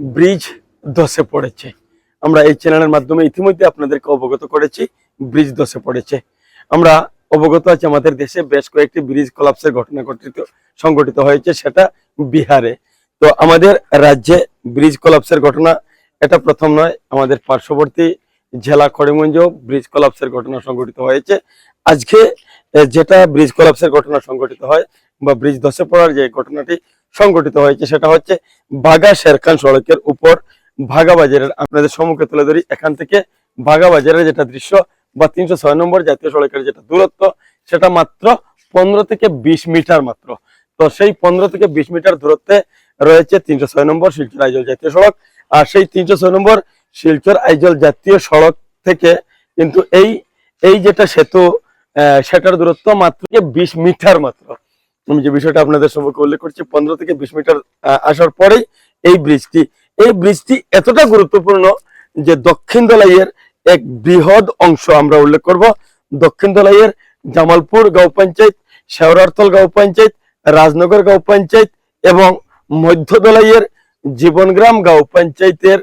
Bridge ধসে পড়েছে। আমরা এই চ্যানেলের মাধ্যমে ইতিমধ্যে আপনাদেরকে অবগত করেছি, ব্রিজ ধসে পড়েছে। আমরা অবগত আছি আমাদের দেশে বেশ কয়েকটি ব্রিজ কলাপসের ঘটনা ঘটিত, সংঘটিত হয়েছে, সেটা বিহারে। তো আমাদের রাজ্যে ব্রিজ কলাপসের ঘটনা এটা প্রথম নয়, আমাদের পার্শ্ববর্তী জেলা করিমগঞ্জ ব্রিজ কলাপসের ঘটনা সংঘটিত হয়েছে। আজকে যেটা ব্রিজ কলাপসের ঘটনা সংঘটিত হয় বা ব্রিজ ধসে পড়ার যে ঘটনাটি সংঘটিত হয়েছে, সেটা হচ্ছে বাগা শেরখান সড়কের উপর ভাগা বাজারের আপনাদের সম্মুখে তুলে ধরি, এখান থেকে ভাগা বাজারের যেটা দৃশ্য বা তিনশো ছয় নম্বর জাতীয় সড়কের যেটা দূরত্ব, সেটা মাত্র পনেরো থেকে বিশ মিটার মাত্র। তো সেই পনেরো থেকে বিশ মিটার দূরত্বে রয়েছে তিনশো ছয় নম্বর শিলচর আইজল জাতীয় সড়ক, আর সেই তিনশো ছয় নম্বর শিলচর আইজল জাতীয় সড়ক থেকে কিন্তু এই এই যেটা সেতু সেটার দূরত্ব মাত্র বিশ মিটার মাত্র। আমি যে বিষয়টা আপনাদের সম্পর্কে উল্লেখ করছি, পনেরো থেকে বিশ মিটার আসার পরেই এই ব্রিজটি এই ব্রিজটি এতটা গুরুত্বপূর্ণ যে দক্ষিণ দলাইয়ের এক বৃহৎ অংশ আমরা উল্লেখ করব। দক্ষিণ দলাইয়ের জামালপুর গাঁও পঞ্চায়েত শেওরারতল গাঁও পঞ্চায়েত, রাজনগর গাঁও পঞ্চায়েত এবং মধ্য দলাইয়ের জীবনগ্রাম গাঁও পঞ্চায়েতের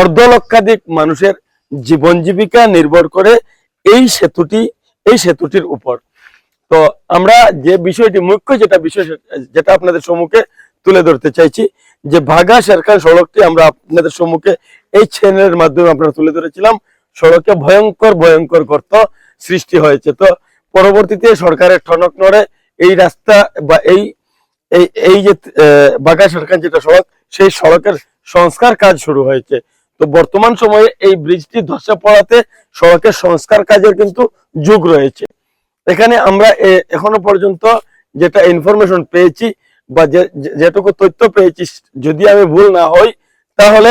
অর্ধ লক্ষাধিক মানুষের জীবন জীবিকা নির্ভর করে এই সেতুটি, এই সেতুটির উপর। তো আমরা যে বিষয়টি মুখ্য যেটা বিষয় যেটা আপনাদের সম্মুখে তুলে ধরতে চাইছি, যে ভাগা শেরখান সড়কটি আমরা আপনাদের সম্মুখে এই চ্যানেলের মাধ্যমে আপনারা তুলে ধরেছিলাম। সড়কে ভয়ঙ্কর ভয়ঙ্কর গর্ত সৃষ্টি হয়েছে। তো পরবর্তীতে সরকারের ঠনক নড়ে এই রাস্তা বা এই এই যে বাগা শেরখান যেটা সড়ক, সেই সড়কের সংস্কার কাজ শুরু হয়েছে। তো বর্তমান সময়ে এই ব্রিজটি ধসে পড়াতে সড়কের সংস্কার কাজের কিন্তু যুগ রয়েছে। এখানে আমরা এখনও পর্যন্ত যেটা ইনফরমেশন পেয়েছি বা যেটুকু তথ্য পেয়েছি, যদি আমি ভুল না হই, তাহলে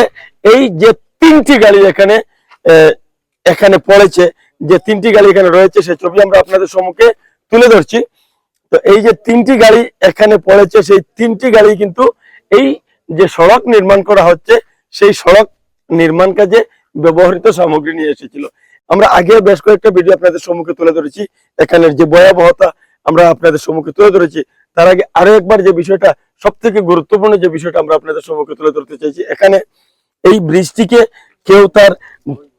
এই যে তিনটি গাড়ি এখানে এখানে পড়েছে, যে তিনটি গাড়ি এখানে রয়েছে, সে ছবি আমরা আপনাদের সম্মুখে তুলে ধরছি। তো এই যে তিনটি গাড়ি এখানে পড়েছে, সেই তিনটি গাড়ি কিন্তু এই যে সড়ক নির্মাণ করা হচ্ছে, সেই সড়ক নির্মাণ কাজে ব্যবহৃত সামগ্রী নিয়ে এসেছিল। আমরা আগে বেশ কয়েকটা ভিডিও আপনাদের সম্মুখে তুলে ধরেছি। এখানের যে ভয়াবহতা আমরা আপনাদের সম্মুখে তুলে ধরেছি, তার আগে আরও একবার যে বিষয়টা সব থেকে গুরুত্বপূর্ণ যে বিষয়টা আমরা আপনাদের সম্মুখে তুলে ধরতে চাইছি, এখানে এই ব্রিজটিকে কেউ তার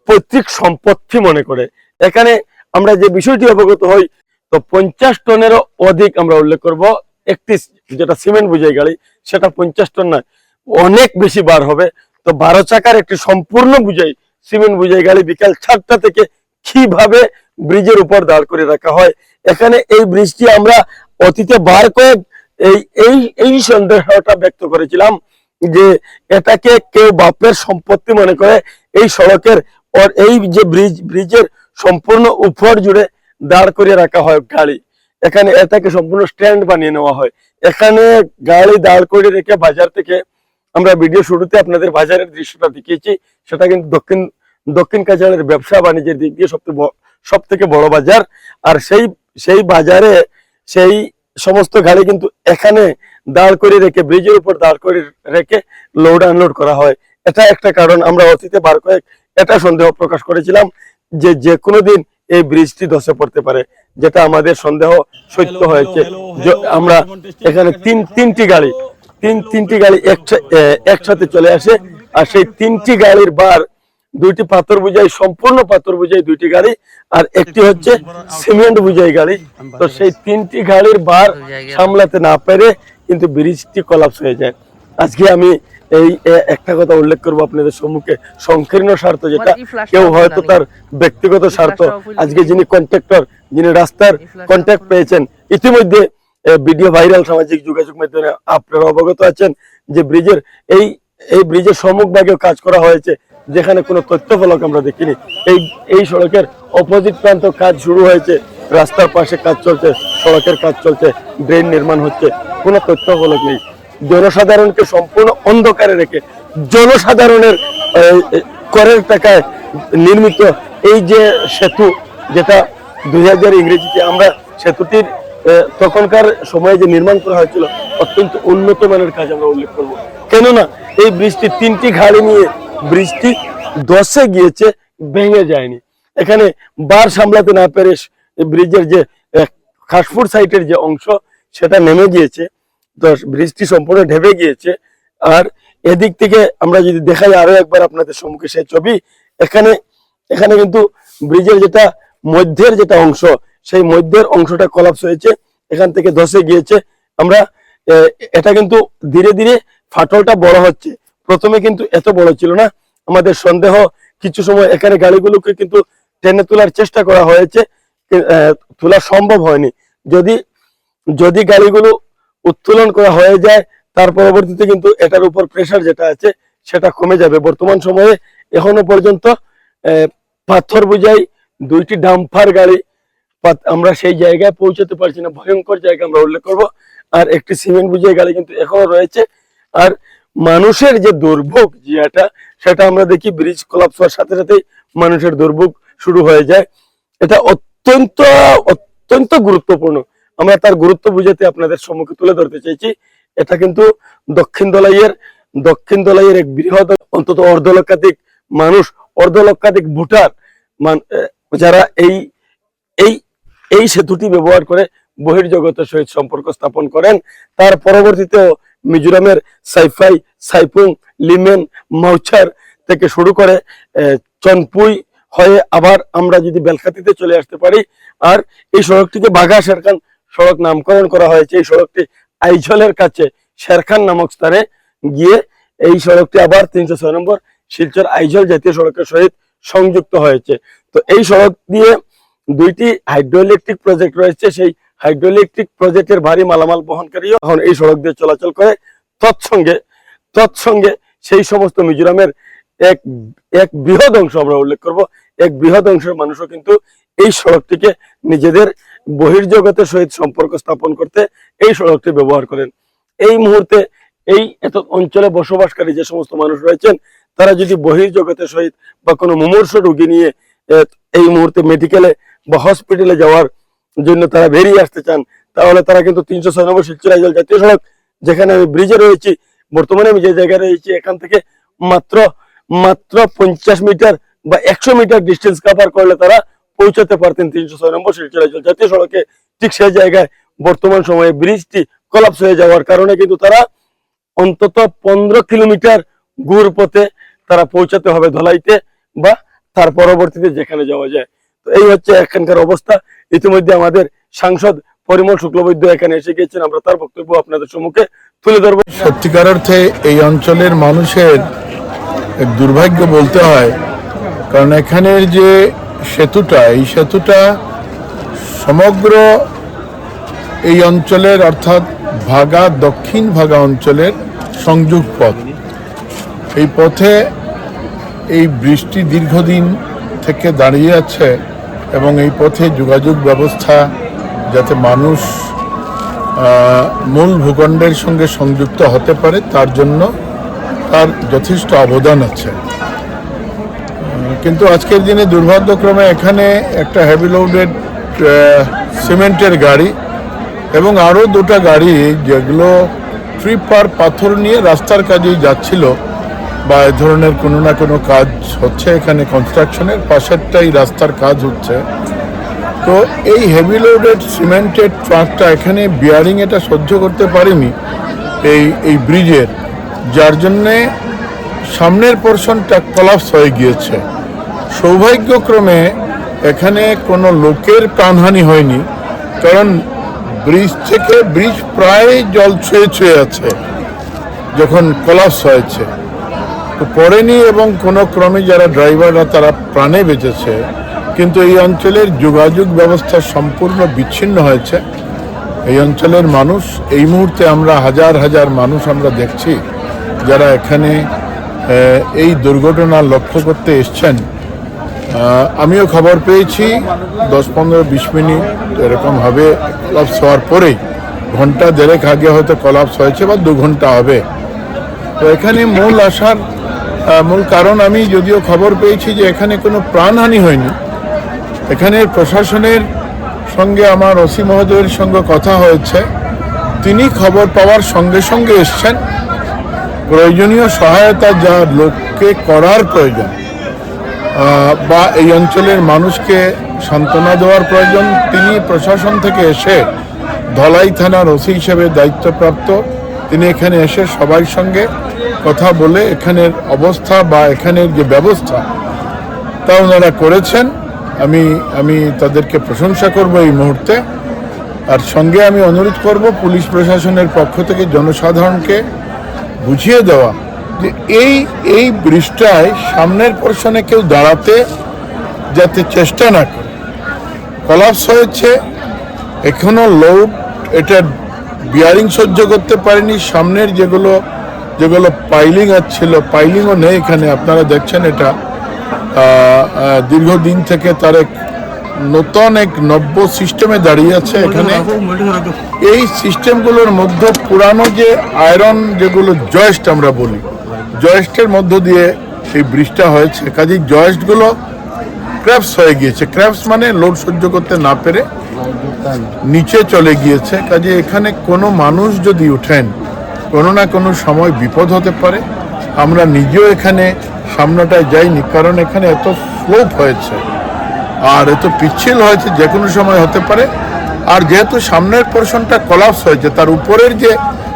পৈতৃক সম্পত্তি মনে করে। এখানে আমরা যে বিষয়টি অবগত হই, তো পঞ্চাশ টনেরও অধিক আমরা উল্লেখ করব। একটি যেটা সিমেন্ট বুঝাই গাড়ি, সেটা পঞ্চাশ টন নয়, অনেক বেশি বার হবে। তো বারো চাকার একটি সম্পূর্ণ বুঝাই সিমেন্ট বুঝাই গাড়ি বিকাল চারটা থেকে কীভাবে ব্রিজের উপর দাঁড় করে রাখা হয়। এখানে এই ব্রিজটি আমরা অতীতে বার কয়েক এই এই এই সন্দেহটা ব্যক্ত করেছিলাম যে এটাকে কেউ বাপের সম্পত্তি মনে করে এই সড়কের ওর এই যে ব্রিজ, ব্রিজের সম্পূর্ণ উপর জুড়ে দাঁড় করিয়ে রাখা হয় গাড়ি। এখানে এটাকে সম্পূর্ণ স্ট্যান্ড বানিয়ে নেওয়া হয়। এখানে গাড়ি দাঁড় করে রেখে বাজার থেকে আমরা ভিডিও শুরুতে আপনাদের বাজারের দৃশ্যটা দেখিয়েছি। সেটা কিন্তু দক্ষিণ দক্ষিণ কাছাড়ের ব্যবসা বাণিজ্যের দিক দিয়ে সবথেকে সব থেকে বড় বাজার। আর সেই সেই বাজারে সেই সমস্ত গাড়ি কিন্তু এখানে দাঁড় করে রেখে ব্রিজের উপর দাঁড় করে রেখে লোড আনলোড করা হয়। এটা একটা কারণ আমরা অতীতে বার কয়েক এটা সন্দেহ প্রকাশ করেছিলাম যে যে কোনো দিন এই ব্রিজটি ধসে পড়তে পারে যেটা আমাদের সন্দেহ সত্য হয়েছে আমরা এখানে তিন তিনটি গাড়ি তিন তিনটি গাড়ি একসাথে চলে আসে আর সেই তিনটি গাড়ির বার দুইটি পাথর বুঝাই সম্পূর্ণ পাথর বুঝাই দুইটি গাড়ি আর একটি হচ্ছে সিমেন্ট বুঝাই গাড়ি। তো সেই তিনটি গাড়ির বার সামলাতে না পেরে কিন্তু ব্রিজটি কলাপস হয়ে যায়। আজকে আমি এই একটা কথা উল্লেখ করব আপনাদের সম্মুখে। সংকীর্ণ স্বার্থ যেটা কেউ হয়তো তার ব্যক্তিগত স্বার্থ। আজকে যিনি কন্ট্রাক্টর যিনি রাস্তার কন্ট্যাক্ট পেয়েছেন ইতিমধ্যে ভিডিও ভাইরাল সামাজিক যোগাযোগ মাধ্যমে আপনারা অবগত আছেন যে ব্রিজের এই এই ব্রিজের সম্মুখ ভাগেও কাজ করা হয়েছে, যেখানে কোনো তথ্য ফলক আমরা দেখিনি। এই এই সড়কের অপোজিট প্রান্ত কাজ শুরু হয়েছে, রাস্তার পাশে কাজ চলছে, সড়কের কাজ চলছে ড্রেন নির্মাণ হচ্ছে, কোনো তথ্য ফলক নেই। জনসাধারণকে সম্পূর্ণ অন্ধকারে রেখে জনসাধারণের করের টাকায় নির্মিত এই যে সেতু, যেটা দুই হাজার ইংরেজিতে আমরা সেতুটির তখনকার সময়ে যে নির্মাণ করা হয়েছিল, অত্যন্ত উন্নত মানের কাজ আমরা উল্লেখ করব। কেননা, এই ব্রিজটি তিনটি ঘাড়ি নিয়ে বৃষ্টি দশে গিয়েছে, ভেঙে যায়নি। এখানে বার সামলাতে না পেরে ব্রিজের যে খাসপুর সাইটের যে অংশ, সেটা নেমে গিয়েছে। তো বৃষ্টি সম্পূর্ণ ঢেবে গিয়েছে। আর এদিক থেকে আমরা যদি দেখাই আরও একবার আপনাদের সম্মুখে সেই ছবি, এখানে এখানে কিন্তু ব্রিজের যেটা মধ্যের যেটা অংশ সেই মধ্যের অংশটা কলাপস হয়েছে, এখান থেকে ধসে গিয়েছে। আমরা এটা কিন্তু ধীরে ধীরে ফাটলটা বড় হচ্ছে। প্রথমে কিন্তু এত বড় ছিল না। আমাদের সন্দেহ, কিছু সময় এখানে গাড়িগুলোকে কিন্তু টেনে তোলার চেষ্টা করা হয়েছে তোলা সম্ভব হয়নি। যদি যদি গাড়িগুলো উত্তোলন করা হয়ে যায়, তার পরবর্তীতে কিন্তু এটার উপর প্রেশার যেটা আছে, সেটা কমে যাবে। বর্তমান সময়ে এখনও পর্যন্ত পাথর বোঝাই দুইটি ডাম্পার গাড়ি আমরা সেই জায়গায় পৌঁছতে পারছি না। ভয়ঙ্কর জায়গা আমরা উল্লেখ করব। আর একটি সিমেন্ট বুঝিয়ে গাড়ি কিন্তু এখনও রয়েছে। আর মানুষের যে দুর্ভোগ যেটা সেটা আমরা দেখি ব্রিজ কলাপস হওয়ার সাথে সাথেই মানুষের দুর্ভোগ শুরু হয়ে যায়। এটা অত্যন্ত অত্যন্ত গুরুত্বপূর্ণ। আমরা তার গুরুত্ব বুঝাতে আপনাদের সম্মুখে তুলে ধরতে চাইছি। এটা কিন্তু দক্ষিণ দলাইয়ের দক্ষিণ দলাইয়ের এক বৃহৎ, অন্তত অর্ধ লক্ষাধিক মানুষ অর্ধ লক্ষাধিক ভোটার যারা এই এই এই সেতুটি ব্যবহার করে বহির্জগতের সহিত সম্পর্ক স্থাপন করেন। তার পরবর্তীতেও মিজোরামের সাইফাই, সাইপুং, লিমেন মাউচার থেকে শুরু করে চনপুই হয়ে আবার আমরা যদি বেলখাতিতে চলে আসতে পারি, আর এই সড়কটিকে বাঘা শেরখান সড়ক নামকরণ করা হয়েছে। এই সড়কটি আইঝলের কাছে শেরখান নামক স্থানে গিয়ে এই সড়কটি আবার তিনশো ছয় নম্বর শিলচর আইঝল জাতীয় সড়কের সহিত সংযুক্ত হয়েছে। তো এই সড়ক দিয়ে দুইটি হাইড্রোইলেকট্রিক প্রজেক্ট রয়েছে, সেই হাইড্রোইলেকট্রিক প্রজেক্টের ভারী মালামাল বহনকারীও এখন এই সড়ক দিয়ে চলাচল করে। তৎসঙ্গে তৎসঙ্গে সেই সমস্ত মিজোরামের এক এক বৃহৎ অংশ আমরা উল্লেখ করব, এক বৃহৎ অংশের মানুষও কিন্তু এই সড়কটিকে নিজেদের বহির্জগতের সহিত সম্পর্ক স্থাপন করতে এই সড়কটি ব্যবহার করেন। এই মুহূর্তে এই এত অঞ্চলে বসবাসকারী যে সমস্ত মানুষ রয়েছেন, তারা যদি বহির্জগতের সহিত বা কোনো মুমূর্ষ রোগী নিয়ে এই মুহূর্তে মেডিকেলে বা হসপিটালে যাওয়ার জন্য তারা বেরিয়ে আসতে চান, তাহলে তারা কিন্তু তিনশো ছয় নম্বর শিলচর আইজল জাতীয় সড়ক যেখানে আমি ব্রিজে রয়েছি, বর্তমানে আমি যে জায়গায় রয়েছি এখান থেকে মাত্র মাত্র পঞ্চাশ মিটার বা একশো মিটার ডিস্টেন্স কাভার করলে তারা পৌঁছাতে পারতেন তিনশো ছয় নম্বর শিলচর আইজল জাতীয় সড়কে। ঠিক সেই জায়গায় বর্তমান সময়ে ব্রিজটি কলাপস হয়ে যাওয়ার কারণে কিন্তু তারা অন্তত পনেরো কিলোমিটার গুড় পথে তারা পৌঁছাতে হবে ধলাইতে বা তার পরবর্তীতে যেখানে যাওয়া যায়। এই হচ্ছে এখানকার অবস্থা। ইতিমধ্যে আমাদের সাংসদ পরিমল শুক্লবৈদ্য এখানে এসে গিয়েছেন। আমরা তার বক্তব্য আপনাদের সম্মুখে তুলে ধরবো। সত্যিকার অর্থে এই অঞ্চলের মানুষের দুর্ভাগ্য বলতে হয়, কারণ এখানের যে সেতুটা, এই সেতুটা সমগ্র এই অঞ্চলের, অর্থাৎ ভাগা, দক্ষিণ ভাগা অঞ্চলের সংযোগ পথ। এই পথে এই বৃষ্টি দীর্ঘদিন থেকে দাঁড়িয়ে আছে। এবং এই পথে যোগাযোগ ব্যবস্থা যাতে মানুষ মূল ভূখণ্ডের সঙ্গে সংযুক্ত হতে পারে, তার জন্য তার যথেষ্ট অবদান আছে। কিন্তু আজকের দিনে দুর্ভাগ্যক্রমে এখানে একটা হেভি লোডেড সিমেন্টের গাড়ি এবং আরও দুটো গাড়ি যেগুলো ট্রিপার পাথর নিয়ে রাস্তার কাজেই যাচ্ছিল। বা এ ধরনের কোনো না কোনো কাজ হচ্ছে এখানে কনস্ট্রাকশনের পাশেরটাই রাস্তার কাজ হচ্ছে। তো এই হেভি লোডেড সিমেন্টেড ট্রাকটা এখানে বিয়ারিং এটা সহ্য করতে পারেনি এই এই ব্রিজের যার জন্যে সামনের পোর্শনটা কলাপস হয়ে গিয়েছে। সৌভাগ্যক্রমে এখানে কোনো লোকের প্রাণহানি হয়নি, কারণ ব্রিজ থেকে ব্রিজ প্রায় জল ছুঁয়ে ছুঁয়ে আছে, যখন কলাপস হয়েছে। তো পড়েনি এবং কোনো ক্রমে যারা ড্রাইভাররা তারা প্রাণে বেঁচেছে, কিন্তু এই অঞ্চলের যোগাযোগ ব্যবস্থা সম্পূর্ণ বিচ্ছিন্ন হয়েছে। এই অঞ্চলের মানুষ, এই মুহূর্তে আমরা হাজার হাজার মানুষ আমরা দেখছি যারা এখানে এই দুর্ঘটনা লক্ষ্য করতে এসছেন। আমিও খবর পেয়েছি, দশ পনেরো বিশ মিনিট এরকম হবে কলাপস হওয়ার পরেই। ঘণ্টা দেড়েক আগে হয়তো কলাপস হয়েছে বা দু ঘণ্টা হবে। তো এখানে মূল আসার মূল কারণ আমি যদিও খবর পেয়েছি যে এখানে কোনো প্রাণহানি হয়নি। এখানের প্রশাসনের সঙ্গে আমার ওসি মহোদয়ের সঙ্গে কথা হয়েছে। তিনি খবর পাওয়ার সঙ্গে সঙ্গে এসছেন। প্রয়োজনীয় সহায়তা যা লোককে করার প্রয়োজন বা এই অঞ্চলের মানুষকে সান্ত্বনা দেওয়ার প্রয়োজন, তিনি প্রশাসন থেকে এসে ধলাই থানার ওসি হিসেবে দায়িত্বপ্রাপ্ত। তিনি এখানে এসে সবার সঙ্গে কথা বলে এখানের অবস্থা বা এখানের যে ব্যবস্থা, তা ওনারা করেছেন। আমি আমি তাদেরকে প্রশংসা করব এই মুহূর্তে। আর সঙ্গে আমি অনুরোধ করব পুলিশ প্রশাসনের পক্ষ থেকে জনসাধারণকে বুঝিয়ে দেওয়া যে এই এই ব্রিজটায় সামনের পোর্শনে কেউ দাঁড়াতে যাতে চেষ্টা না করে। কলাপস হয়েছে, এখনও লোড, এটা বিয়ারিং সহ্য করতে পারেনি, সামনের যেগুলো যেগুলো পাইলিং ছিল পাইলিংও নেই এখানে আপনারা দেখছেন এটা। দীর্ঘদিন থেকে তার এক নতুন এক নব্য সিস্টেমে দাঁড়িয়ে আছে এখানে। এই সিস্টেমগুলোর মধ্যে পুরানো যে আয়রন যেগুলো জয়েস্ট আমরা বলি জয়েস্টের মধ্য দিয়ে এই ব্রিজটা হয়েছে। কাজেই জয়েস্টগুলো ক্র্যাপস হয়ে গিয়েছে। ক্র্যাপস মানে লোড সহ্য করতে না পেরে নিচে চলে গিয়েছে। কাজে এখানে কোনো মানুষ যদি উঠেন কোনো না কোনো সময় বিপদ হতে পারে। আমরা নিজেও এখানে সামনাটায় যাইনি, কারণ এখানে এত স্লোপ হয়েছে। আর এত পিচ্ছিল হয়েছে যে কোনো সময় হতে পারে। আর যেহেতু সামনের পোর্শনটা কলাপস হয়েছে, তার উপরের যে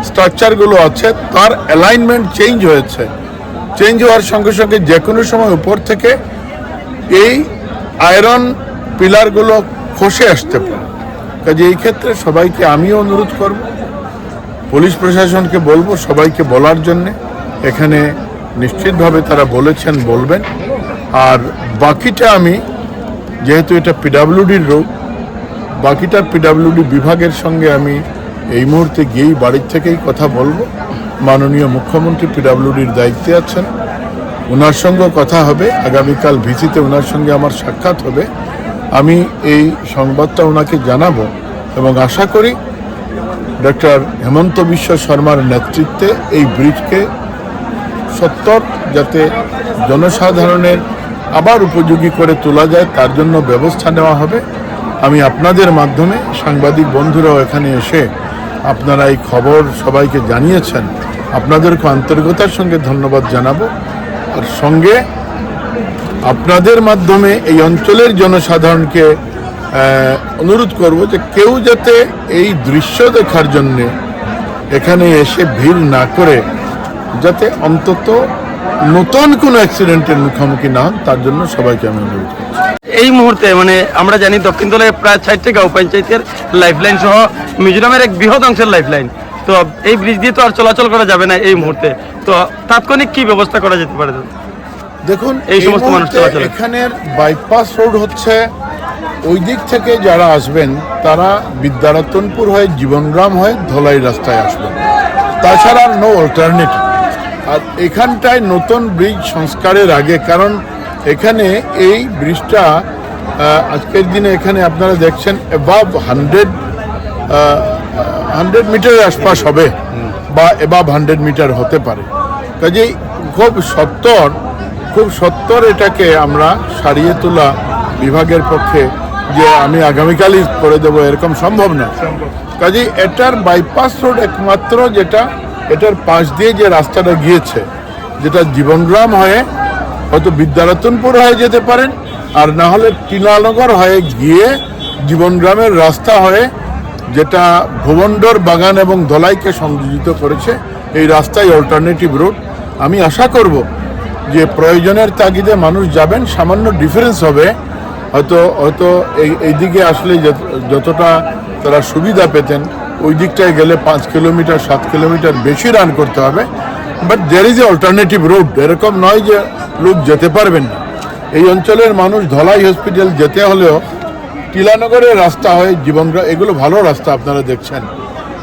স্ট্রাকচারগুলো আছে, তার অ্যালাইনমেন্ট চেঞ্জ হয়েছে। চেঞ্জ হওয়ার সঙ্গে সঙ্গে যে কোনো সময় উপর থেকে এই আয়রন পিলারগুলো খসে আসতে পারে। কাজে এই ক্ষেত্রে সবাইকে আমিও অনুরোধ করব পুলিশ প্রশাসনকে বলব সবাইকে বলার জন্যে, এখানে নিশ্চিতভাবে তারা বলেছেন, বলবেন। আর বাকিটা আমি, যেহেতু এটা পিডাব্লিউডির রোড বাকিটা পিডাব্লিউডি বিভাগের সঙ্গে আমি এই মুহূর্তে গিয়েই বাড়ির থেকেই কথা বলব। মাননীয় মুখ্যমন্ত্রী পিডাব্লিউডির দায়িত্বে আছেন। ওনার সঙ্গে কথা হবে। আগামীকাল ভিসিতে ওনার সঙ্গে আমার সাক্ষাৎ হবে। আমি এই সংবাদটা ওনাকে জানাব এবং আশা করি ডক্টর হেমন্ত বিশ্ব শর্মার নেতৃত্বে এই ব্রিজকে সত্তর যাতে জনসাধারণের আবার উপযোগী করে তোলা যায়, তার জন্য ব্যবস্থা নেওয়া হবে। আমি আপনাদের মাধ্যমে, সাংবাদিক বন্ধুরাও এখানে এসে আপনারা এই খবর সবাইকে জানিয়েছেন। আপনাদেরকে আন্তরিকতার সঙ্গে ধন্যবাদ জানাব। আর সঙ্গে আপনাদের মাধ্যমে এই অঞ্চলের জনসাধারণকে অনুরোধ করব যে কেউ যাতে এই দৃশ্য দেখার জন্যে এখানে এসে ভিড় না করে যাতে অন্তত নতুন কোনো অ্যাক্সিডেন্টের মুখোমুখি না তার জন্য সবাইকে আমি অনুরোধ করছি। এই মুহূর্তে মানে আমরা জানি দক্ষিণ দলে প্রায় ষাটটি গাঁও পঞ্চায়েতের লাইফলাইন সহ মিজোরামের এক বৃহৎ অংশের লাইফলাইন তো এই ব্রিজ দিয়ে তো আর চলাচল করা যাবে না এই মুহূর্তে। তো তাৎক্ষণিক কি ব্যবস্থা করা যেতে পারে? দেখুন এই সমস্ত মানুষ চলাচল। এখানের বাইপাস রোড হচ্ছে ওই দিক থেকে যারা আসবেন, তারা বিদ্যারতনপুর হয়ে জীবনগ্রাম হয়ে ধলাই রাস্তায় আসবেন। তাছাড়া নো অল্টারনেটিভ আর এখানটায় নতুন ব্রিজ সংস্কারের আগে, কারণ এখানে এই ব্রিজটা আজকের দিনে এখানে আপনারা দেখছেন অ্যাবাভ হান্ড্রেড হান্ড্রেড মিটারের আশপাশ হবে বা এবাব হান্ড্রেড মিটার হতে পারে। কাজেই খুব সত্তর খুব সত্তর এটাকে আমরা সারিয়ে তোলা বিভাগের পক্ষে যে আমি আগামীকালই করে দেবো, এরকম সম্ভব না। কাজেই এটার বাইপাস রোড একমাত্র যেটা, এটার পাশ দিয়ে যে রাস্তাটা গিয়েছে, যেটা জীবনগ্রাম হয়ে হয়তো বিদ্যারতনপুর হয়ে যেতে পারেন, আর না হলে টিলানগর হয়ে গিয়ে জীবনগ্রামের রাস্তা হয়ে যেটা ভুবনডোর বাগান এবং ধলাইকে সংযোজিত করেছে, এই রাস্তায় অল্টারনেটিভ রোড আমি আশা করব যে প্রয়োজনের তাগিদে মানুষ যাবেন, সামান্য ডিফারেন্স হবে হয়তো হয়তো এই এই দিকে আসলে যতটা তারা সুবিধা পেতেন ওই দিকটায় গেলে পাঁচ কিলোমিটার সাত কিলোমিটার বেশি রান করতে হবে। But there is a alternative route এরকম নয় যে লোক যেতে পারবেন না। এই অঞ্চলের মানুষ ধলাই হসপিটাল যেতে হলেও টিলানগরের রাস্তা হয় জীবনগ্রাম এগুলো ভালো রাস্তা আপনারা দেখছেন।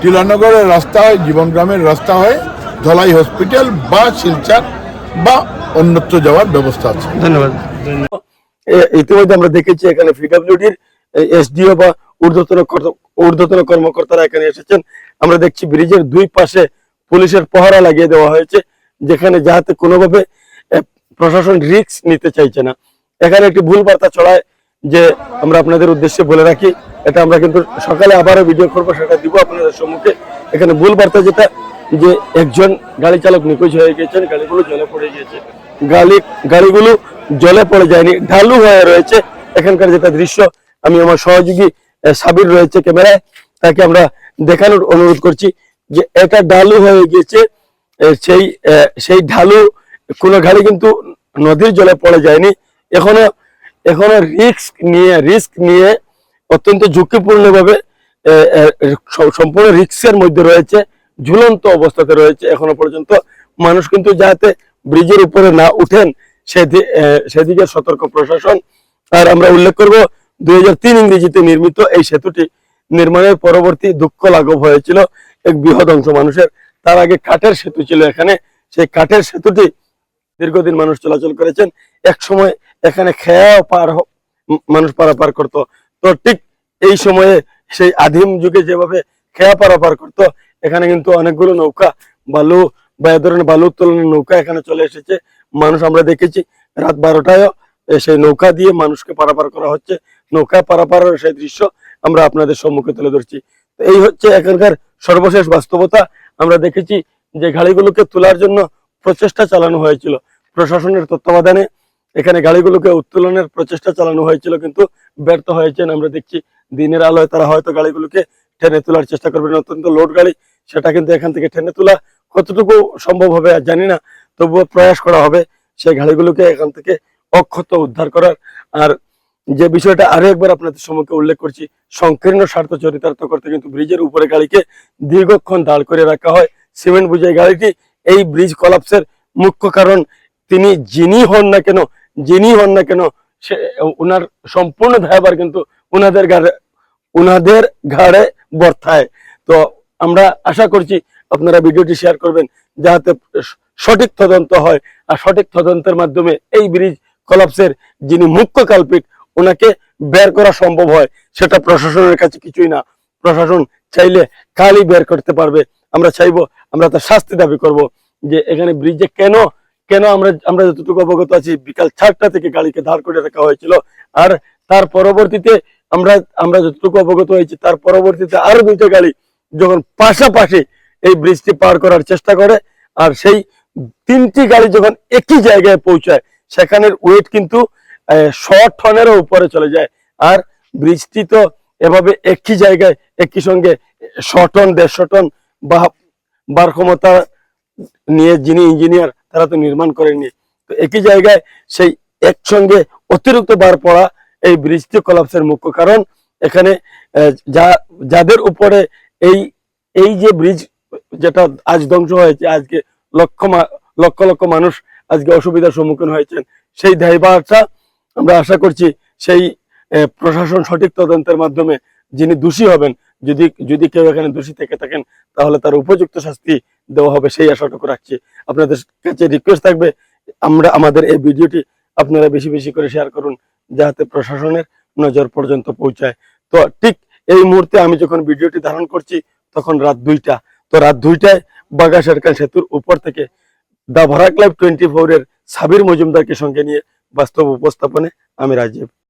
টিলানগরের রাস্তা হয় জীবনগ্রামের রাস্তা হয় ধলাই হসপিটাল বা শিলচার বা অন্যত্র যাওয়ার ব্যবস্থা আছে। ধন্যবাদ। ইতিমধ্যে আমরা দেখেছি এখানে পিডব্লিউডির এসডিও বা ঊর্ধ্বতন ঊর্ধ্বতন কর্মকর্তারা এখানে এসেছেন। আমরা দেখছি ব্রিজের দুই পাশে পুলিশের পহরা লাগিয়ে দেওয়া হয়েছে, যেখানে যাতে কোনোভাবে প্রশাসন রিস্ক নিতে চাইছে না। এখানে একটি ভুল বার্তা ছড়ায় যে আমরা আপনাদের উদ্দেশ্যে বলে রাখি, এটা আমরা কিন্তু সকালে আবারও ভিডিও করব, সেটা দিব আপনাদের সম্মুখে। এখানে ভুল বার্তা যেটা, যে একজন গাড়ি চালক নিখোঁজ হয়ে গেছেন গাড়িগুলো জলে পড়ে গিয়েছে। গাড়ি, গাড়িগুলো জলে পড়ে যায়নি, ঢালু হয়ে রয়েছে এখানকার যেটা দৃশ্য। আমি আমার সহযোগী সাবির রয়েছে ক্যামেরায়, তাকে আমরা দেখানোর অনুরোধ করছি যে এটা ঢালু হয়ে গিয়েছে সেই সেই ঢালু কোনো গাড়ি কিন্তু নদীর জলে পড়ে যায়নি। এখনও এখনও রিস্ক নিয়ে রিস্ক নিয়ে অত্যন্ত ঝুঁকিপূর্ণ ভাবে সম্পূর্ণ রিক্সের মধ্যে রয়েছে, ঝুলন্ত অবস্থাতে রয়েছে এখনও পর্যন্ত। মানুষ কিন্তু যাতে ব্রিজের উপরে না উঠেন সেদিকে সতর্ক প্রশাসন। আর আমরা উল্লেখ করব, দুই হাজার তিন ইংরেজিতে নির্মিত এই সেতুটি নির্মাণের পরবর্তী দুঃখ লাঘব হয়েছিল এক বৃহৎ অংশ মানুষের। তার আগে কাঠের সেতু ছিল এখানে। সেই কাঠের সেতুটি দীর্ঘদিন মানুষ চলাচল করেছেন। এক সময় এখানে খেয়াও পার মানুষ পারাপার করত। তো ঠিক এই সময়ে সেই আদিম যুগে যেভাবে খেয়া পারাপার করত, এখানে কিন্তু অনেকগুলো নৌকা, বালু, বা এ ধরনের বালু উত্তোলনের নৌকা এখানে চলে এসেছে। মানুষ আমরা দেখেছি, রাত বারোটায় সেই নৌকা দিয়ে মানুষকে পারাপার করা হচ্ছে। নৌকা পারাপারের সেই দৃশ্য আমরা আপনাদের সম্মুখে তুলে ধরছি। এই হচ্ছে এখানকার সর্বশেষ বাস্তবতা। আমরা দেখেছি যে গাড়িগুলোকে তোলার জন্য প্রচেষ্টা চালানো হয়েছিল। প্রশাসনের তত্ত্বাবধানে এখানে গাড়িগুলোকে উত্তোলনের প্রচেষ্টা চালানো হয়েছিল, কিন্তু ব্যর্থ হয়েছেন। আমরা দেখছি দিনের আলোয় তারা হয়তো গাড়িগুলোকে টেনে তোলার চেষ্টা করবেন অত্যন্ত লোড গাড়ি, সেটা কিন্তু এখান থেকে টেনে তোলা কতটুকু সম্ভব হবে আর জানি না। তবুও প্রয়াস করা হবে সেই গাড়িগুলোকে এখান থেকে অক্ষত উদ্ধার করার। আর যে বিষয়টা আরও একবার আপনাদের সম্মুখে উল্লেখ করছি, সংকীর্ণ স্বার্থ চরিতার্থ করতে কিন্তু ব্রিজের উপরে গাড়িকে দীর্ঘক্ষণ দাঁড় করে রাখা হয়। সিমেন্ট বুঝাই গাড়িটি এই ব্রিজ কলাপসের মুখ্য কারণ। তিনি যিনি হন না কেন, যিনি হন না কেন, সে ওনার সম্পূর্ণ দায়ভার কিন্তু ওনাদের ঘাড়ে ওনাদের ঘাড়ে বর্তায়। তো আমরা আশা করছি আপনারা ভিডিওটি শেয়ার করবেন, যাতে সঠিক তদন্ত হয় আর সঠিক তদন্তের মাধ্যমে এই ব্রিজ কলাপসের যিনি মুখ্য কালপিট ওনাকে বের করা সম্ভব হয়। সেটা প্রশাসনের কাছে কিছুই না। প্রশাসন চাইলে কালই বের করতে পারবে। আমরা চাইব, আমরা তার শাস্তি দাবি করব যে এখানে ব্রিজে কেন কেন আমরা আমরা যতটুকু অবগত আছি, বিকাল চারটা থেকে গাড়িকে ধার করে রাখা হয়েছিল। আর তার পরবর্তীতে আমরা আমরা যতটুকু অবগত হয়েছি, তার পরবর্তীতে আরও দুইটা গাড়ি যখন পাশাপাশি এই ব্রিজটি পার করার চেষ্টা করে, আর সেই তিনটি গাড়ি যখন একই জায়গায় পৌঁছায়, সেখানের ওয়েট কিন্তু শ টনেরও উপরে চলে যায়। আর ব্রিজটি তো এভাবে একই জায়গায়, একই সঙ্গে শ টন দেড়শো টন বা বার ক্ষমতা নিয়ে যিনি ইঞ্জিনিয়ার তারা তো নির্মাণ করেননি। তো একই জায়গায় সেই একসঙ্গে অতিরিক্ত বার পড়া এই ব্রিজটি কলাপসের মুখ্য কারণ। এখানে যা, যাদের উপরে এই এই যে ব্রিজ যেটা আজ ধ্বংস হয়েছে, আজকে লক্ষ লক্ষ লক্ষ মানুষ আজকে অসুবিধার সম্মুখীন হয়েছেন। সেই দায়ভারটা আমরা আশা করছি সেই প্রশাসন সঠিক তদন্তের মাধ্যমে যিনি দোষী হবেন, যদি যদি কেউ এখানে দোষী থেকে থাকেন, তাহলে তার উপযুক্ত শাস্তি দেওয়া হবে, সেই আশাটুকু রাখছি। আপনাদের কাছে রিকোয়েস্ট থাকবে, আমরা, আমাদের এই ভিডিওটি আপনারা বেশি বেশি করে শেয়ার করুন, যাতে প্রশাসনের নজর পর্যন্ত পৌঁছায়। তো ঠিক এই মুহূর্তে আমি যখন ভিডিওটি ধারণ করছি, তখন রাত দুইটা। তো রাত দুইটায় বাগা সরকার সেতুর উপর থেকে দা ভরা ক্লাব টোয়েন্টি ফোর এর সাবির মজুমদারকে সঙ্গে নিয়ে বাস্তব উপস্থাপনে আমি রাজীব।